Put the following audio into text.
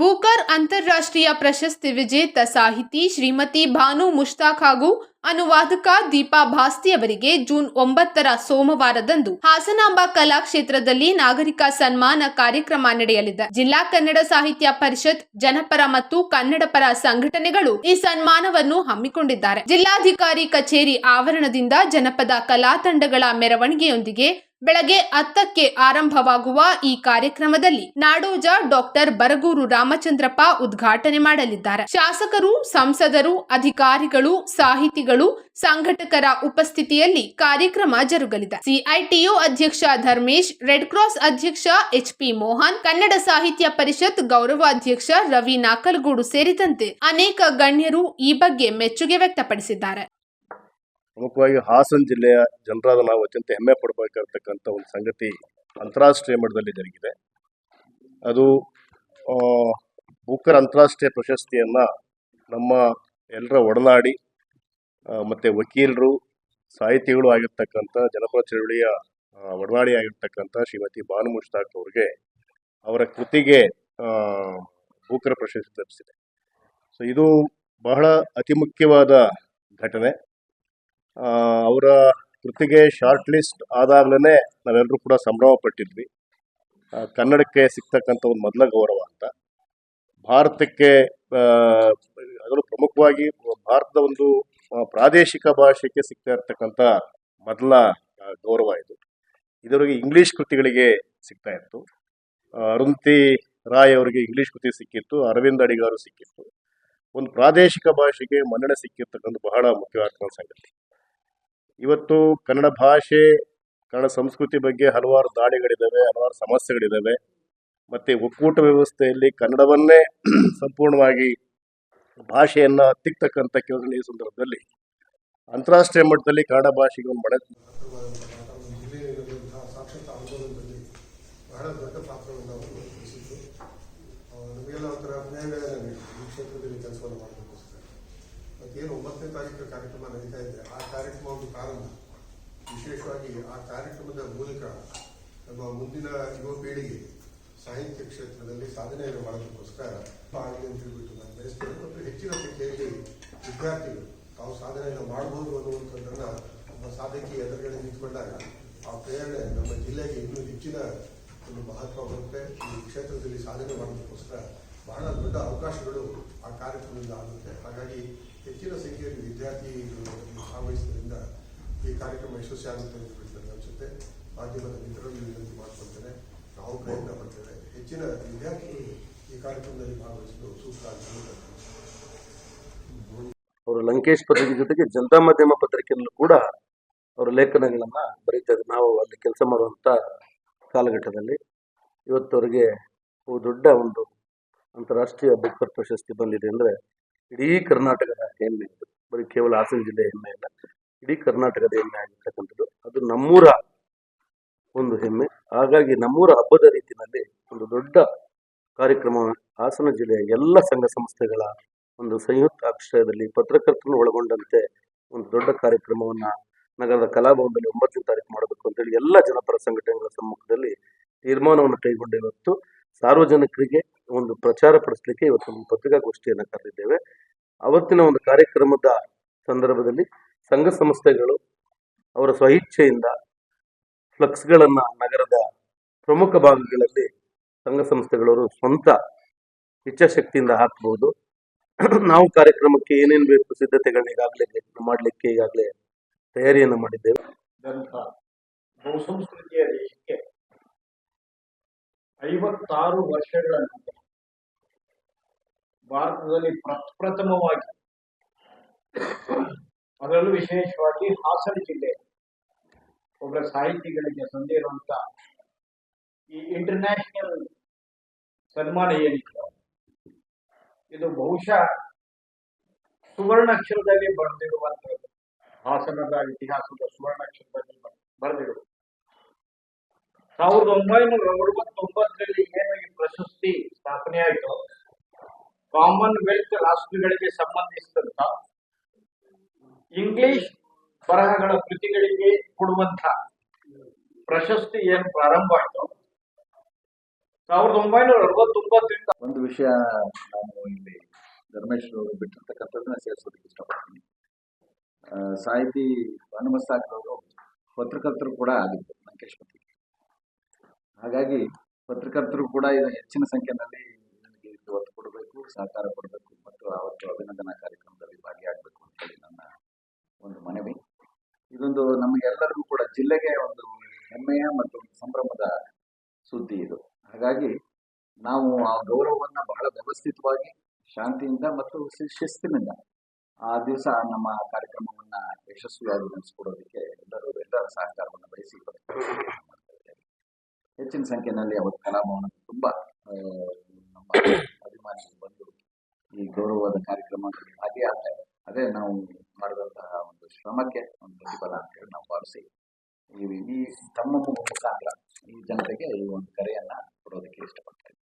Booker ಅಂತಾರಾಷ್ಟ್ರೀಯ ಪ್ರಶಸ್ತಿ ವಿಜೇತ ಸಾಹಿತಿ ಶ್ರೀಮತಿ ಭಾನು ಮುಷ್ತಾಕ್ ಹಾಗೂ ಅನುವಾದಕ ದೀಪಾ ಭಾಸ್ತಿ ಅವರಿಗೆ ಜೂನ್ ಒಂಬತ್ತರ ಸೋಮವಾರದಂದು ಹಾಸನಾಂಬ ಕಲಾಕ್ಷೇತ್ರದಲ್ಲಿ ನಾಗರಿಕ ಸನ್ಮಾನ ಕಾರ್ಯಕ್ರಮ ನಡೆಯಲಿದೆ. ಜಿಲ್ಲಾ ಕನ್ನಡ ಸಾಹಿತ್ಯ ಪರಿಷತ್, ಜನಪರ ಮತ್ತು ಕನ್ನಡ ಪರ ಸಂಘಟನೆಗಳು ಈ ಸನ್ಮಾನವನ್ನು ಹಮ್ಮಿಕೊಂಡಿದ್ದಾರೆ. ಜಿಲ್ಲಾಧಿಕಾರಿ ಕಚೇರಿ ಆವರಣದಿಂದ ಜನಪದ ಕಲಾ ತಂಡಗಳ ಮೆರವಣಿಗೆಯೊಂದಿಗೆ ಬೆಳಗ್ಗೆ ಹತ್ತಕ್ಕೆ ಆರಂಭವಾಗುವ ಈ ಕಾರ್ಯಕ್ರಮದಲ್ಲಿ ನಾಡೋಜ ಡಾಕ್ಟರ್ ಬರಗೂರು ರಾಮಚಂದ್ರಪ್ಪ ಉದ್ಘಾಟನೆ ಮಾಡಲಿದ್ದಾರೆ. ಶಾಸಕರು, ಸಂಸದರು, ಅಧಿಕಾರಿಗಳು, ಸಾಹಿತಿಗಳು, ಸಂಘಟಕರ ಉಪಸ್ಥಿತಿಯಲ್ಲಿ ಕಾರ್ಯಕ್ರಮ ಜರುಗಲಿದೆ. ಸಿಐಟಿಯು ಅಧ್ಯಕ್ಷ ಧರ್ಮೇಶ್, ರೆಡ್ ಕ್ರಾಸ್ ಅಧ್ಯಕ್ಷ ಎಚ್ ಪಿ ಮೋಹನ್, ಕನ್ನಡ ಸಾಹಿತ್ಯ ಪರಿಷತ್ ಗೌರವಾಧ್ಯಕ್ಷ ರವಿ ನಾಕಲ್ಗೂಡು ಸೇರಿದಂತೆ ಅನೇಕ ಗಣ್ಯರು ಈ ಬಗ್ಗೆ ಮೆಚ್ಚುಗೆ ವ್ಯಕ್ತಪಡಿಸಿದ್ದಾರೆ. ಪ್ರಮುಖವಾಗಿ ಹಾಸನ ಜಿಲ್ಲೆಯ ಜನರಾದ ನಾವು ಅತ್ಯಂತ ಹೆಮ್ಮೆ ಪಡಬೇಕಾಗಿರ್ತಕ್ಕಂಥ ಒಂದು ಸಂಗತಿ ಅಂತಾರಾಷ್ಟ್ರೀಯ ಮಟ್ಟದಲ್ಲಿ ಜರುಗಿದೆ. ಅದು ಆ, ಬೂಕರ್ ಅಂತಾರಾಷ್ಟ್ರೀಯ ಪ್ರಶಸ್ತಿಯನ್ನು ನಮ್ಮ ಎಲ್ಲರ ಒಡನಾಡಿ ಮತ್ತು ವಕೀಲರು ಸಾಹಿತಿಗಳು ಆಗಿರ್ತಕ್ಕಂಥ ಜನಪದ ಚಳವಳಿಯ ಒಡನಾಡಿ ಆಗಿರ್ತಕ್ಕಂಥ ಶ್ರೀಮತಿ ಭಾನು ಮುಷ್ತಾಕ್ ಅವ್ರಿಗೆ ಅವರ ಕೃತಿಗೆ ಬೂಕರ್ ಪ್ರಶಸ್ತಿ ಲಭಿಸಿದೆ. ಸೊ ಇದು ಬಹಳ ಅತಿ ಮುಖ್ಯವಾದ ಘಟನೆ. ಅವರ ಕೃತಿಗೆ ಶಾರ್ಟ್ ಲಿಸ್ಟ್ ಆದಾಗಲೇ ನಾವೆಲ್ಲರೂ ಕೂಡ ಸಂಭ್ರಮ ಪಟ್ಟಿದ್ವಿ ಕನ್ನಡಕ್ಕೆ ಸಿಗ್ತಕ್ಕಂಥ ಒಂದು ಮೊದಲ ಗೌರವ ಅಂತ. ಭಾರತಕ್ಕೆ ಅದರಲ್ಲೂ ಪ್ರಮುಖವಾಗಿ ಭಾರತದ ಒಂದು ಪ್ರಾದೇಶಿಕ ಭಾಷೆಗೆ ಸಿಗ್ತಾ ಇರ್ತಕ್ಕಂಥ ಮೊದಲ ಗೌರವ ಇದು. ಇದರವರೆಗೆ ಇಂಗ್ಲಿಷ್ ಕೃತಿಗಳಿಗೆ ಸಿಗ್ತಾ ಇತ್ತು. ಅರುಂತಿ ರಾಯ್ ಅವರಿಗೆ ಇಂಗ್ಲಿಷ್ ಕೃತಿ ಸಿಕ್ಕಿತ್ತು, ಅರವಿಂದ್ ಅಡಿಗಾರು ಸಿಕ್ಕಿತ್ತು. ಒಂದು ಪ್ರಾದೇಶಿಕ ಭಾಷೆಗೆ ಮನ್ನಣೆ ಸಿಕ್ಕಿರ್ತಕ್ಕಂಥ ಬಹಳ ಮುಖ್ಯವಾದ ಸಂಗತಿ ಇವತ್ತು ಕನ್ನಡ ಭಾಷೆ, ಕನ್ನಡ ಸಂಸ್ಕೃತಿ ಬಗ್ಗೆ ಹಲವಾರು ದಾಳಿಗಳಿದ್ದಾವೆ, ಹಲವಾರು ಸಮಸ್ಯೆಗಳಿದ್ದಾವೆ. ಮತ್ತು ಒಕ್ಕೂಟ ವ್ಯವಸ್ಥೆಯಲ್ಲಿ ಕನ್ನಡವನ್ನೇ ಸಂಪೂರ್ಣವಾಗಿ ಭಾಷೆಯನ್ನು ತಿಕ್ತಕ್ಕಂಥ ಕೆಲಸ ಈ ಸಂದರ್ಭದಲ್ಲಿ. ಅಂತಾರಾಷ್ಟ್ರೀಯ ಮಟ್ಟದಲ್ಲಿ ಕನ್ನಡ ಭಾಷೆಗೆ ಒಂದು ಮತ್ತೇನು ಒಂಬತ್ತನೇ ತಾರೀಕು ಕಾರ್ಯಕ್ರಮ ನಡೀತಾ ಇದೆ ಆ ಕಾರ್ಯಕ್ರಮ ಒಂದು ಪ್ರಾರಂಭ. ವಿಶೇಷವಾಗಿ ಆ ಕಾರ್ಯಕ್ರಮದ ಮೂಲಕ ನಮ್ಮ ಮುಂದಿನ ಯುವ ಪೀಳಿಗೆ ಸಾಹಿತ್ಯ ಕ್ಷೇತ್ರದಲ್ಲಿ ಸಾಧನೆಯನ್ನು ಮಾಡೋದಕ್ಕೋಸ್ಕರ ಆಗಲಿ ಅಂತ ಹೇಳ್ಬಿಟ್ಟು ನಾನು ಬಯಸ್ತೇನೆ. ಮತ್ತು ಹೆಚ್ಚಿನ ಸಂಖ್ಯೆಯಲ್ಲಿ ವಿದ್ಯಾರ್ಥಿಗಳು ತಾವು ಸಾಧನೆಯನ್ನು ಮಾಡಬಹುದು ಅನ್ನುವಂಥದ್ದನ್ನು ನಮ್ಮ ಸಾಧಕಿ ಎದುರುಗಡೆ ನಿಂತ್ಕೊಂಡಾಗ ಆ ಪ್ರೇರಣೆ ನಮ್ಮ ಜಿಲ್ಲೆಗೆ ಇನ್ನೂ ಹೆಚ್ಚಿನ ಒಂದು ಮಹತ್ವ ಬರುತ್ತೆ ಈ ಕ್ಷೇತ್ರದಲ್ಲಿ ಸಾಧನೆ ಮಾಡೋದಕ್ಕೋಸ್ಕರ ಬಹಳ ದೊಡ್ಡ ಅವಕಾಶಗಳು ಆ ಕಾರ್ಯಕ್ರಮದಿಂದ ಆಗುತ್ತೆ. ಹಾಗಾಗಿ ಹೆಚ್ಚಿನ ಸಂಖ್ಯೆಯಲ್ಲಿ ವಿದ್ಯಾರ್ಥಿಗಳು ಭಾಗವಹಿಸೋದ್ರಿಂದ ಈ ಕಾರ್ಯಕ್ರಮ ಯಶಸ್ವಿ ಆಗುತ್ತೆ ಅಂತ ಹೇಳ್ತಾರೆ. ಅನಿಸುತ್ತೆ ಮಾಧ್ಯಮದ ಮಿತ್ರರಲ್ಲಿ ವಿನಂತಿ ಮಾಡ್ಕೊಳ್ತೇನೆ ನಾವು ಪ್ರಯತ್ನ ಪಡ್ತೇವೆ. ಹೆಚ್ಚಿನ ವಿದ್ಯಾರ್ಥಿಗಳು ಈ ಕಾರ್ಯಕ್ರಮದಲ್ಲಿ ಭಾಗವಹಿಸಲು ಸೂಕ್ತ ಅಂತ ಅವರು ಲಂಕೇಶ್ ಪತ್ರಿಕೆ ಜೊತೆಗೆ ಜನತಾ ಮಾಧ್ಯಮ ಪತ್ರಿಕೆಯಲ್ಲೂ ಕೂಡ ಅವರ ಲೇಖನಗಳನ್ನ ಬರೀತಾ ಇದ್ದಾರೆ ನಾವು ಅಲ್ಲಿ ಕೆಲಸ ಮಾಡುವಂತ ಕಾಲಘಟ್ಟದಲ್ಲಿ ಇವತ್ತವರಿಗೆ ದೊಡ್ಡ ಒಂದು ಅಂತಾರಾಷ್ಟ್ರೀಯ ಬುಕ್ಕರ್ ಪ್ರಶಸ್ತಿ ಬಂದಿದೆ ಅಂದ್ರೆ ಇಡೀ ಕರ್ನಾಟಕದ ಹೆಮ್ಮೆ ಇದು ಬರೀ ಕೇವಲ ಹಾಸನ ಜಿಲ್ಲೆ ಹೆಮ್ಮೆ ಅಲ್ಲ, ಇಡೀ ಕರ್ನಾಟಕದ ಹೆಮ್ಮೆ ಆಗಿರ್ತಕ್ಕಂಥದ್ದು. ಅದು ನಮ್ಮೂರ ಒಂದು ಹೆಮ್ಮೆ. ಹಾಗಾಗಿ ನಮ್ಮೂರ ಹಬ್ಬದ ರೀತಿಯಲ್ಲಿ ಒಂದು ದೊಡ್ಡ ಕಾರ್ಯಕ್ರಮ, ಹಾಸನ ಜಿಲ್ಲೆಯ ಎಲ್ಲ ಸಂಘ ಸಂಸ್ಥೆಗಳ ಒಂದು ಸಂಯುಕ್ತ ಆಶ್ರಯದಲ್ಲಿ ಪತ್ರಕರ್ತರನ್ನು ಒಳಗೊಂಡಂತೆ ಒಂದು ದೊಡ್ಡ ಕಾರ್ಯಕ್ರಮವನ್ನ ನಗರದ ಕಲಾಭವನದಲ್ಲಿ ಒಂಬತ್ತನೇ ತಾರೀಕು ಮಾಡಬೇಕು ಅಂತೇಳಿ ಎಲ್ಲ ಜನಪರ ಸಂಘಟನೆಗಳ ಸಮ್ಮುಖದಲ್ಲಿ ತೀರ್ಮಾನವನ್ನು ಕೈಗೊಂಡು ಇವತ್ತು ಸಾರ್ವಜನಿಕರಿಗೆ ಒಂದು ಪ್ರಚಾರ ಪಡಿಸಲಿಕ್ಕೆ ಇವತ್ತು ಒಂದು ಪತ್ರಿಕಾಗೋಷ್ಠಿಯನ್ನು ಕರೆದಿದ್ದೇವೆ. ಅವತ್ತಿನ ಒಂದು ಕಾರ್ಯಕ್ರಮದ ಸಂದರ್ಭದಲ್ಲಿ ಸಂಘ ಸಂಸ್ಥೆಗಳು ಅವರ ಸ್ವಇಚ್ಛೆಯಿಂದ ಫ್ಲಕ್ಸ್ಗಳನ್ನ ನಗರದ ಪ್ರಮುಖ ಭಾಗಗಳಲ್ಲಿ ಸಂಘ ಸಂಸ್ಥೆಗಳವರು ಸ್ವಂತ ಇಚ್ಛಾಶಕ್ತಿಯಿಂದ ಹಾಕಬಹುದು ನಾವು ಕಾರ್ಯಕ್ರಮಕ್ಕೆ ಏನೇನು ಬೇಕು ಸಿದ್ಧತೆಗಳನ್ನ ಈಗಾಗಲೇ ಮಾಡಲಿಕ್ಕೆ ಈಗಾಗಲೇ ತಯಾರಿಯನ್ನು ಮಾಡಿದ್ದೇವೆ. ಬಹುಸಂಸ್ಕೃತಿಯ ದೇಶಕ್ಕೆ ಐವತ್ತಾರು ವರ್ಷಗಳ ನಂತರ ಭಾರತದಲ್ಲಿ ಪ್ರಪ್ರಥಮವಾಗಿ ಅದರಲ್ಲೂ ವಿಶೇಷವಾಗಿ ಹಾಸನ ಜಿಲ್ಲೆ ಒಬ್ಬ ಸಾಹಿತಿಗಳಿಗೆ ಸಂದಿರುವಂತ ಈ ಇಂಟರ್ನ್ಯಾಷನಲ್ ಸನ್ಮಾನ ಏನಿತ್ತು? ಇದು ಬಹುಶಃ ಸುವರ್ಣಾಕ್ಷರದಲ್ಲಿ ಬರೆದಿರುವಂತದ್ದು. ಹಾಸನದ ಇತಿಹಾಸದ ಸುವರ್ಣಾಕ್ಷರದಲ್ಲಿ ಬರೆದಿರುವ ಸಾವಿರದ ಒಂಬೈನೂರ ಅರವತ್ತೊಂಬತ್ತರಲ್ಲಿ ಏನು ಈ ಪ್ರಶಸ್ತಿ ಸ್ಥಾಪನೆ ಆಯಿತು ಕಾಮನ್ವೆಲ್ತ್ ರಾಷ್ಟ್ರಗಳಿಗೆ ಸಂಬಂಧಿಸಿದಂತ ಇಂಗ್ಲಿಷ್ ಬರಹಗಳ ಕೃತಿಗಳಿಗೆ ಕೊಡುವಂತ ಪ್ರಶಸ್ತಿ ಏನು ಪ್ರಾರಂಭ ಆಯಿತು, ಸಾವಿರದ ಒಂಬೈನೂರ ಅರವತ್ತೊಂಬತ್ತರಿಂದ ಒಂದು ವಿಷಯ ನಾನು ಇಲ್ಲಿ ಧರ್ಮೇಶ್ ಅವರು ಬಿಟ್ಟಿರ್ತಕ್ಕಂಥದ್ದನ್ನ ಸೇರಿಸೋದಕ್ಕೆ ಇಷ್ಟಪಡ್ತೀನಿ. ಸಾಹಿತಿ ಭಾನುಮಸ್ತಾಕ್ ಅವರು ಪತ್ರಕರ್ತರು ಕೂಡ ಆಗಿದ್ದರು, ಲಂಕೇಶ್ ಪತ್ರಿಕೆ. ಹಾಗಾಗಿ ಪತ್ರಕರ್ತರು ಕೂಡ ಇದು ಹೆಚ್ಚಿನ ಸಂಖ್ಯೆಯಲ್ಲಿ ನನಗೆ ಇದು ಒತ್ತು ಕೊಡಬೇಕು, ಸಹಕಾರ ಕೊಡಬೇಕು ಮತ್ತು ಅವತ್ತು ಅಭಿನಂದನಾ ಕಾರ್ಯಕ್ರಮದಲ್ಲಿ ಭಾಗಿಯಾಗಬೇಕು ಅಂತೇಳಿ ನನ್ನ ಒಂದು ಮನವಿ ಇದೊಂದು ನಮಗೆಲ್ಲರಿಗೂ ಕೂಡ ಜಿಲ್ಲೆಗೆ ಒಂದು ಹೆಮ್ಮೆಯ ಮತ್ತು ಸಂಭ್ರಮದ ಸುದ್ದಿ ಇದು ಹಾಗಾಗಿ ನಾವು ಆ ಗೌರವವನ್ನ ಬಹಳ ವ್ಯವಸ್ಥಿತವಾಗಿ, ಶಾಂತಿಯಿಂದ ಮತ್ತು ಶಿಸ್ತಿನಿಂದ ಆ ದಿವಸ ನಮ್ಮ ಕಾರ್ಯಕ್ರಮವನ್ನ ಯಶಸ್ವಿಯಾಗಿ ನಡೆಸಿಕೊಡೋದಕ್ಕೆ ಎಲ್ಲರೂ, ಎಲ್ಲರ ಸಹಕಾರವನ್ನು ಬಯಸಿ. ಹೆಚ್ಚಿನ ಸಂಖ್ಯೆಯಲ್ಲಿ ಅವತ್ತು ಕಲಾಭವನ ತುಂಬಾ ನಮ್ಮ ಅಭಿಮಾನಿಗಳು ಬಂದು ಈ ಗೌರವದ ಕಾರ್ಯಕ್ರಮದಲ್ಲಿ ಭಾಗಿಯಾಗ್ತಾರೆ. ಅದೇ ನಾವು ಮಾಡಿದಂತಹ ಒಂದು ಶ್ರಮಕ್ಕೆ ಒಂದು ಪ್ರತಿಫಲ ಅಂತ ಹೇಳಿ ನಾವು ಭಾವಿಸಿ ಈ ತಮ್ಮ ಮುಖಾಂತರ ಈ ಜನತೆಗೆ ಈ ಒಂದು ಕರೆಯನ್ನ ಕೊಡೋದಕ್ಕೆ ಇಷ್ಟಪಡ್ತಾ ಇದ್ದೀನಿ